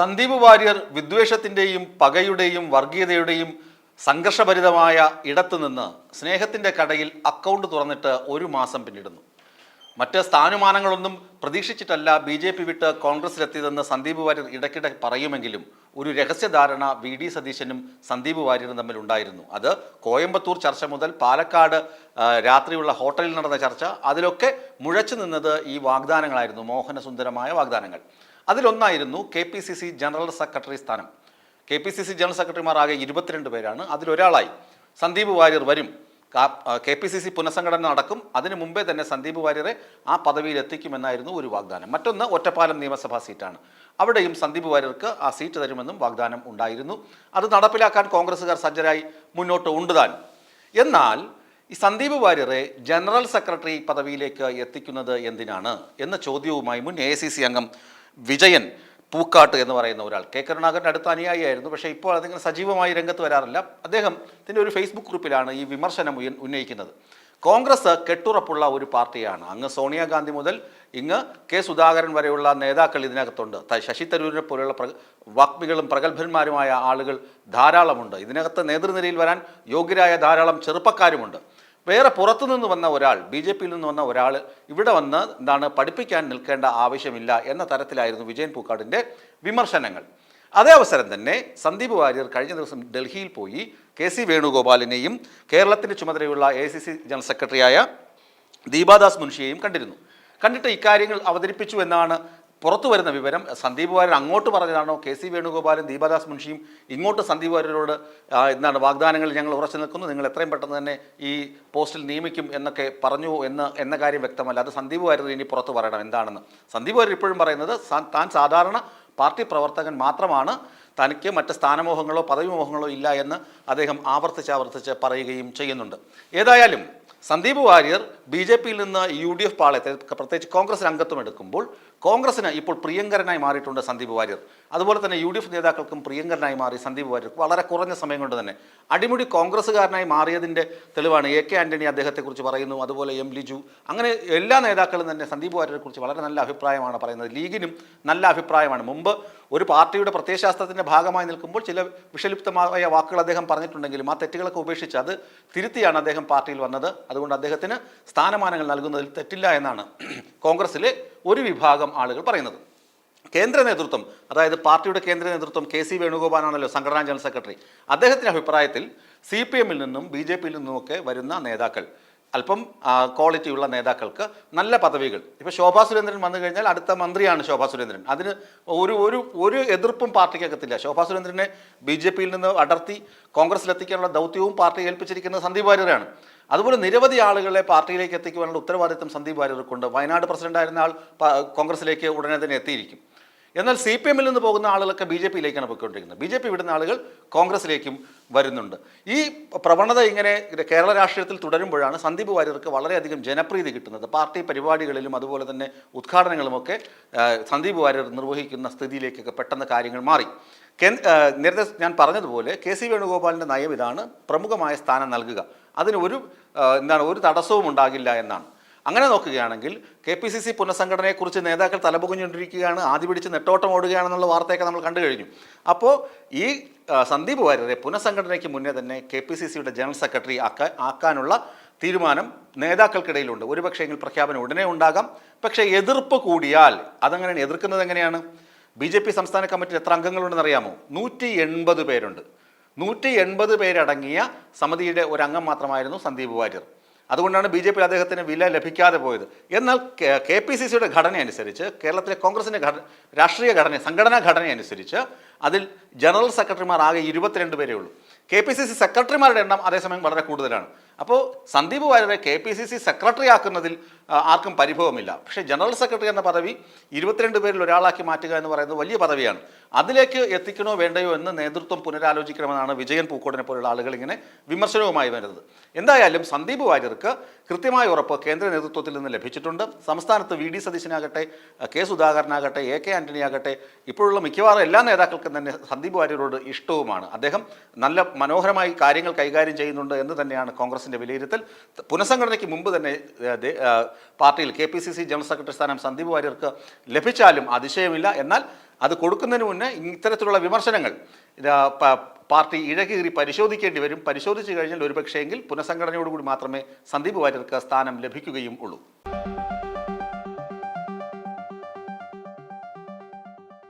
സന്ദീപ് വാര്യർ വിദ്വേഷത്തിന്റെയും പകയുടെയും വർഗീയതയുടെയും സംഘർഷഭരിതമായ ഇടത്തുനിന്ന് സ്നേഹത്തിന്റെ കടയിൽ അക്കൗണ്ട് തുറന്നിട്ട് ഒരു മാസം പിന്നിടുന്നു. മറ്റ് സ്ഥാനമാനങ്ങളൊന്നും പ്രതീക്ഷിച്ചിട്ടല്ല ബി ജെ പി വിട്ട് കോൺഗ്രസിലെത്തിയതെന്ന് സന്ദീപ് വാര്യർ ഇടയ്ക്കിടെ പറയുമെങ്കിലും ഒരു രഹസ്യധാരണ വി ഡി സതീശനും സന്ദീപ് വാര്യരും തമ്മിൽ ഉണ്ടായിരുന്നു. അത് കോയമ്പത്തൂർ ചർച്ച മുതൽ പാലക്കാട് രാത്രിയുള്ള ഹോട്ടലിൽ നടന്ന ചർച്ച അതിലൊക്കെ മുഴച്ചു നിന്നത് ഈ വാഗ്ദാനങ്ങളായിരുന്നു. മോഹനസുന്ദരമായ വാഗ്ദാനങ്ങൾ. അതിലൊന്നായിരുന്നു K P C C general secretary സ്ഥാനം. K P C C general സെക്രട്ടറിമാർ ആകെ ഇരുപത്തിരണ്ട് പേരാണ്. അതിലൊരാളായി സന്ദീപ് വാര്യർ വരും. കെ പി സി സി പുനഃസംഘടന നടക്കും. അതിനു മുമ്പേ തന്നെ സന്ദീപ് വാര്യരെ ആ പദവിയിൽ എത്തിക്കുമെന്നായിരുന്നു ഒരു വാഗ്ദാനം. മറ്റൊന്ന് ഒറ്റപ്പാലം നിയമസഭാ സീറ്റാണ്. അവിടെയും സന്ദീപ് വാര്യർക്ക് ആ സീറ്റ് തരുമെന്നും വാഗ്ദാനം ഉണ്ടായിരുന്നു. അത് നടപ്പിലാക്കാൻ കോൺഗ്രസ്സുകാർ സജ്ജരായി മുന്നോട്ട് ഉണ്ടുതാൻ. എന്നാൽ ഈ സന്ദീപ് വാര്യരെ ജനറൽ സെക്രട്ടറി പദവിയിലേക്ക് എത്തിക്കുന്നത് എന്തിനാണ്? എന്ന ചോദ്യവുമായി മുൻ എ അംഗം വിജയൻ പൂക്കാട്ട് എന്ന് പറയുന്ന ഒരാൾ. കെ. കരുണാകരന്റെ അടുത്ത അനുയായിയായിരുന്നു. പക്ഷേ ഇപ്പോൾ അതിങ്ങനെ സജീവമായി രംഗത്ത് വരാറില്ല. അദ്ദേഹത്തിന്റെ ഒരു ഫേസ്ബുക്ക് ഗ്രൂപ്പിലാണ് ഈ വിമർശനം ഉന്നയിക്കുന്നത്. കോൺഗ്രസ് കെട്ടുറപ്പുള്ള ഒരു പാർട്ടിയാണ്. അങ്ങ് സോണിയാഗാന്ധി മുതൽ ഇങ്ങ് കെ. സുധാകരൻ വരെയുള്ള നേതാക്കൾ ഇതിനകത്തുണ്ട്. ശശി തരൂരിനെ പോലെയുള്ള പ്ര വാഗ്മികളും പ്രഗത്ഭന്മാരുമായ ആളുകൾ ധാരാളമുണ്ട്. ഇതിനകത്ത് നേതൃനിരയിൽ വരാൻ യോഗ്യരായ ധാരാളം ചെറുപ്പക്കാരുമുണ്ട്. വേറെ പുറത്തു നിന്ന് വന്ന ഒരാൾ ബി ജെ പിയിൽ നിന്ന് വന്ന ഒരാൾ ഇവിടെ വന്ന് എന്താണ് പഠിപ്പിക്കാൻ നിൽക്കേണ്ട ആവശ്യമില്ല എന്ന തരത്തിലായിരുന്നു വിജയൻ പൂക്കാടിന്റെ വിമർശനങ്ങൾ. അതേ അവസരം തന്നെ സന്ദീപ് വാര്യർ കഴിഞ്ഞ ദിവസം ഡൽഹിയിൽ പോയി കെ സി വേണുഗോപാലിനെയും കേരളത്തിന്റെ ചുമതലയുള്ള എ സി സി ജനറൽ സെക്രട്ടറിയായ ദീപാദാസ് മുൻഷിയെയും കണ്ടിരുന്നു. കണ്ടിട്ട് ഇക്കാര്യങ്ങൾ അവതരിപ്പിച്ചു എന്നാണ് പുറത്തു വരുന്ന വിവരം സന്ദീപ് വാര്യർ അങ്ങോട്ട് പറഞ്ഞതാണോ? കെ സി വേണുഗോപാലും ദീപദാസ് മുൻഷിയും ഇങ്ങോട്ട് സന്ദീപ് വാര്യരോട് എന്താണ് വാഗ്ദാനങ്ങൾ ഞങ്ങൾ ഉറച്ചു നിൽക്കുന്നു? നിങ്ങൾ എത്രയും പെട്ടെന്ന് തന്നെ ഈ പോസ്റ്റിൽ നിയമിക്കും എന്നൊക്കെ പറഞ്ഞു എന്ന് എന്ന കാര്യം വ്യക്തമല്ല. അത് സന്ദീപ് വാര്യർ ഇനി പുറത്ത് പറയണം എന്താണെന്ന്. സന്ദീപ് വാര്യർ ഇപ്പോഴും പറയുന്നത് താൻ സാധാരണ പാർട്ടി പ്രവർത്തകൻ മാത്രമാണ്. തനിക്ക് മറ്റ് സ്ഥാനമോഹങ്ങളോ പദവി മോഹങ്ങളോ ഇല്ല എന്ന് അദ്ദേഹം ആവർത്തിച്ചാവർത്തിച്ച് ആവർത്തിച്ച് പറയുകയും ചെയ്യുന്നുണ്ട്. ഏതായാലും സന്ദീപ് വാര്യർ ബി ജെ പിയിൽ നിന്ന് യു ഡി എഫ് പാളയത്തെ പ്രത്യേകിച്ച് കോൺഗ്രസ് അംഗത്വം എടുക്കുമ്പോൾ കോൺഗ്രസിന് ഇപ്പോൾ പ്രിയങ്കരനായി മാറിയിട്ടുണ്ട് സന്ദീപ് വാര്യർ. അതുപോലെ തന്നെ യു ഡി എഫ് നേതാക്കൾക്കും പ്രിയങ്കരനായി മാറി സന്ദീപ് വാര്യർ. വളരെ കുറഞ്ഞ സമയം കൊണ്ട് തന്നെ. അടിമുടി കോൺഗ്രസ്സുകാരനായി മാറിയതിന്റെ തെളിവാണ് എ കെ ആന്റണി അദ്ദേഹത്തെക്കുറിച്ച് പറയുന്നു. അതുപോലെ എം ലിജു. അങ്ങനെ എല്ലാ നേതാക്കളും തന്നെ സന്ദീപ് വാര്യരെ കുറിച്ച് വളരെ നല്ല അഭിപ്രായമാണ് പറയുന്നത്. ലീഗിനും നല്ല അഭിപ്രായമാണ്. മുമ്പ് ഒരു പാർട്ടിയുടെ പ്രത്യയശാസ്ത്രത്തിന്റെ ഭാഗമായി നിൽക്കുമ്പോൾ ചില വിഷലിപ്തമായ വാക്കുകൾ അദ്ദേഹം പറഞ്ഞിട്ടുണ്ടെങ്കിലും ആ തെറ്റുകളൊക്കെ ഉപേക്ഷിച്ച് അത് തിരുത്തിയാണ് അദ്ദേഹം പാർട്ടിയിൽ വന്നത്. അതുകൊണ്ട് അദ്ദേഹത്തിന് സ്ഥാനമാനങ്ങൾ നൽകുന്നതിൽ തെറ്റില്ല എന്നാണ് കോൺഗ്രസിലെ ഒരു വിഭാഗം ആളുകൾ പറയുന്നത്. കേന്ദ്ര നേതൃത്വം അതായത് പാർട്ടിയുടെ കേന്ദ്ര നേതൃത്വം കെ സി വേണുഗോപാലാണല്ലോ സംഘടനാ ജനറൽ സെക്രട്ടറി. അദ്ദേഹത്തിന്റെ അഭിപ്രായത്തിൽ സി പി എമ്മിൽ നിന്നും ബി ജെ പിയിൽ നിന്നുമൊക്കെ വരുന്ന നേതാക്കൾ അല്പം ക്വാളിറ്റിയുള്ള നേതാക്കൾക്ക് നല്ല പദവികൾ. ഇപ്പോൾ ശോഭാ സുരേന്ദ്രൻ വന്നു കഴിഞ്ഞാൽ അടുത്ത മന്ത്രിയാണ് ശോഭാ സുരേന്ദ്രൻ. അതിന് ഒരു ഒരു ഒരു എതിർപ്പും പാർട്ടിക്കകത്തില്ല. ശോഭാ സുരേന്ദ്രനെ ബി ജെ പിയിൽ നിന്ന് അടർത്തി കോൺഗ്രസിലെത്തിക്കാനുള്ള ദൗത്യവും പാർട്ടി ഏൽപ്പിച്ചിരിക്കുന്നത് സന്ദീപ് വാര്യരാണ്. അതുപോലെ നിരവധി ആളുകളെ പാർട്ടിയിലേക്ക് എത്തിക്കുവാനുള്ള ഉത്തരവാദിത്തം സന്ദീപ് വാര്യർക്കുണ്ട്. വയനാട് പ്രസിഡന്റായിരുന്ന ആൾ കോൺഗ്രസിലേക്ക് ഉടനെ തന്നെ എത്തിയിരിക്കും. എന്നാൽ സി പി എമ്മിൽ നിന്ന് പോകുന്ന ആളുകളൊക്കെ ബി ജെ പിയിലേക്കാണ് പോയിക്കൊണ്ടിരിക്കുന്നത്. ബി ജെ പി വിടുന്ന ആളുകൾ കോൺഗ്രസിലേക്കും വരുന്നുണ്ട്. ഈ പ്രവണത ഇങ്ങനെ കേരള രാഷ്ട്രീയത്തിൽ തുടരുമ്പോഴാണ് സന്ദീപ് വാര്യർക്ക് വളരെയധികം ജനപ്രീതി കിട്ടുന്നത്. പാർട്ടി പരിപാടികളിലും അതുപോലെ തന്നെ ഉദ്ഘാടനങ്ങളുമൊക്കെ സന്ദീപ് വാര്യർ നിർവഹിക്കുന്ന സ്ഥിതിയിലേക്കൊക്കെ പെട്ടെന്ന് കാര്യങ്ങൾ മാറി. നേരത്തെ ഞാൻ പറഞ്ഞതുപോലെ കെ സി വേണുഗോപാലിന്റെ നയം ഇതാണ് പ്രമുഖമായ സ്ഥാനം നൽകുക. അതിന് ഒരു എന്താണ് ഒരു തടസ്സവും ഉണ്ടാകില്ല എന്നാണ്. അങ്ങനെ നോക്കുകയാണെങ്കിൽ കെ പി സി സി പുനഃസംഘടനയെക്കുറിച്ച് നേതാക്കൾ തലപുകഞ്ഞുകൊണ്ടിരിക്കുകയാണ് ആദ്യ പിടിച്ച് നെട്ടോട്ടം ഓടുകയാണെന്നുള്ള വാർത്തയൊക്കെ നമ്മൾ കണ്ടു കഴിഞ്ഞു. അപ്പോൾ ഈ സന്ദീപ് വാര്യരെ പുനഃസംഘടനയ്ക്ക് മുന്നേ തന്നെ കെ പി സി സിയുടെ ജനറൽ സെക്രട്ടറി ആക്കാ ആക്കാനുള്ള തീരുമാനം നേതാക്കൾക്കിടയിലുണ്ട്. ഒരുപക്ഷെങ്കിൽ പ്രഖ്യാപനം ഉടനെ ഉണ്ടാകാം. പക്ഷേ എതിർപ്പ് കൂടിയാൽ അതങ്ങനെയാണ് എതിർക്കുന്നത് എങ്ങനെയാണ്? ബി ജെ പി സംസ്ഥാന കമ്മിറ്റിയിൽ എത്ര അംഗങ്ങളുണ്ടെന്ന് അറിയാമോ? നൂറ്റി എൺപത് പേരുണ്ട്. നൂറ്റി എൺപത് പേരടങ്ങിയ സമിതിയുടെ ഒരു അംഗം മാത്രമായിരുന്നു സന്ദീപ് വാര്യർ. അതുകൊണ്ടാണ് ബി ജെ പി അദ്ദേഹത്തിന് വില ലഭിക്കാതെ പോയത്. എന്നാൽ കെ പി സി സിയുടെ ഘടന അനുസരിച്ച് കേരളത്തിലെ കോൺഗ്രസിന്റെ ഘടന രാഷ്ട്രീയ ഘടന സംഘടനാ ഘടന അനുസരിച്ച് അതിൽ ജനറൽ സെക്രട്ടറിമാർ ആകെ ഇരുപത്തിരണ്ട് പേരേ ഉള്ളൂ. കെ പി സി സി സെക്രട്ടറിമാരുടെ എണ്ണം അതേസമയം വളരെ കൂടുതലാണ്. അപ്പോൾ Sandeep വാര്യരെ K P C C secretary ആക്കുന്നതിൽ ആർക്കും പരിഭവമില്ല. പക്ഷേ ജനറൽ സെക്രട്ടറി എന്ന പദവി ഇരുപത്തിരണ്ട് പേരിൽ ഒരാളാക്കി മാറ്റുക എന്ന് പറയുന്നത് വലിയ പദവിയാണ്. അതിലേക്ക് എത്തിക്കണോ വേണ്ടയോ എന്ന് നേതൃത്വം പുനരാലോചിക്കണമെന്നാണ് വിജയൻ പൂക്കോടിനെ പോലുള്ള ആളുകൾ ഇങ്ങനെ വിമർശനവുമായി വരുന്നത്. എന്തായാലും സന്ദീപ് വാര്യർക്ക് കൃത്യമായ ഉറപ്പ് കേന്ദ്ര നേതൃത്വത്തിൽ നിന്ന് ലഭിച്ചിട്ടുണ്ട്. സംസ്ഥാനത്ത് വി ഡി സതീശനാകട്ടെ കെ സുധാകരനാകട്ടെ എ കെ ആന്റണി ആകട്ടെ ഇപ്പോഴുള്ള മിക്കവാറും എല്ലാ നേതാക്കൾക്കും തന്നെ സന്ദീപ് വാര്യരോട് ഇഷ്ടവുമാണ്. അദ്ദേഹം നല്ല മനോഹരമായി കാര്യങ്ങൾ കൈകാര്യം ചെയ്യുന്നുണ്ട് എന്ന് തന്നെയാണ് കോൺഗ്രസിന്റെ കോൺഗ്രസിന്റെ വിലയിരുത്തൽ. പുനഃസംഘടനയ്ക്ക് മുമ്പ് തന്നെ പാർട്ടിയിൽ കെ ജനറൽ സെക്രട്ടറി സ്ഥാനം സന്ദീപ് വാര്യർക്ക് ലഭിച്ചാലും അതിശയമില്ല. എന്നാൽ അത് കൊടുക്കുന്നതിന് മുന്നേ ഇത്തരത്തിലുള്ള വിമർശനങ്ങൾ പാർട്ടി ഇഴകീറി പരിശോധിക്കേണ്ടി വരും. പരിശോധിച്ചു കഴിഞ്ഞാൽ ഒരുപക്ഷേ ഒരുപക്ഷെങ്കിൽ പുനഃസംഘടനയോടുകൂടി മാത്രമേ സന്ദീപ് വാര്യർക്ക് സ്ഥാനം ലഭിക്കുകയും ഉള്ളൂ.